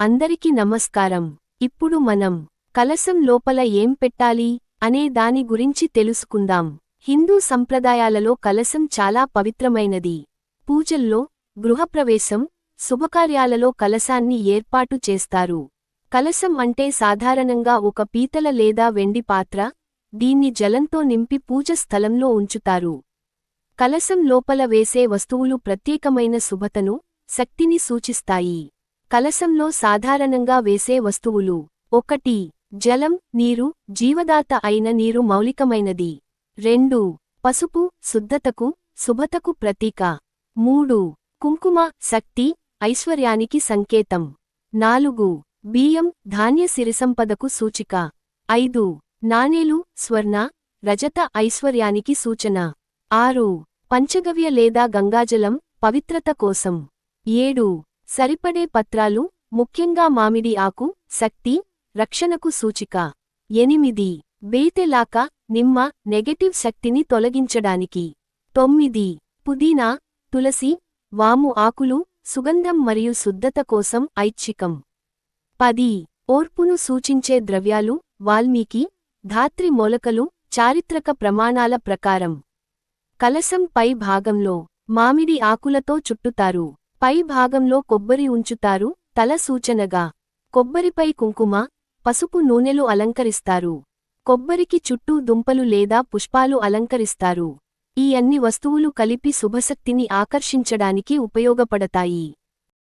అందరికి నమస్కారం. ఇప్పుడు మనం కలసం లోపల ఏం పెట్టాలి అనే దాని గురించి తెలుసుకుందాం. హిందూ సంప్రదాయాలలో కలసం చాలా పవిత్రమైనది. పూజల్లో గృహప్రవేశం శుభకార్యాలలో కలసాన్ని ఏర్పాటు చేస్తారు. కలసం అంటే సాధారణంగా ఒక పీతల లేదా వెండి పాత్ర దీన్ని జలంతో నింపి పూజ స్థలంలో ఉంచుతారు. కలసం లోపల వేసే వస్తువులు ప్రత్యేకమైన శుభతను శక్తిని సూచిస్తాయి. కలసంలో సాధారణంగా వేసే వస్తువులు. ఒకటి జలం నీరు జీవదాత అయిన నీరు మౌలికమైనది. రెండు పసుపు శుద్ధతకు శుభతకు ప్రతీక. మూడు కుంకుమ శక్తి ఐశ్వర్యానికి సంకేతం. నాలుగు బియ్యం ధాన్య సిరిసంపదకు సూచిక. ఐదు నాణేలు స్వర్ణ రజత ఐశ్వర్యానికి సూచన. ఆరు పంచగవ్య లేదా గంగాజలం పవిత్రత కోసం. ఏడు సరిపడే పత్రాలు ముఖ్యంగా మామిడి ఆకు శక్తి రక్షణకు సూచిక. ఎనిమిది. బేతెలాక నిమ్మ నెగటివ్ శక్తిని తొలగించడానికి. తొమ్మిది. పుదీనా తులసి వాము ఆకులు సుగంధం మరియు శుద్ధత కోసం ఐచ్ఛికం. పది. ఓర్పును సూచించే ద్రవ్యాలు వాల్మీకి ధాత్రి మొలకలు చారిత్రక ప్రమాణాల ప్రకారం. కలసం పై భాగంలో మామిడి ఆకులతో చుట్టుతారు. పై భాగంలో కొబ్బరి ఉంచుతారు తల సూచనగా. కొబ్బరిపై కుంకుమ పసుపు నూనెలు అలంకరిస్తారు. కొబ్బరికి చుట్టూ దుంపలు లేదా పుష్పాలు అలంకరిస్తారు. ఈ అన్ని వస్తువులు కలిపి శుభశక్తిని ఆకర్షించడానికి ఉపయోగపడతాయి.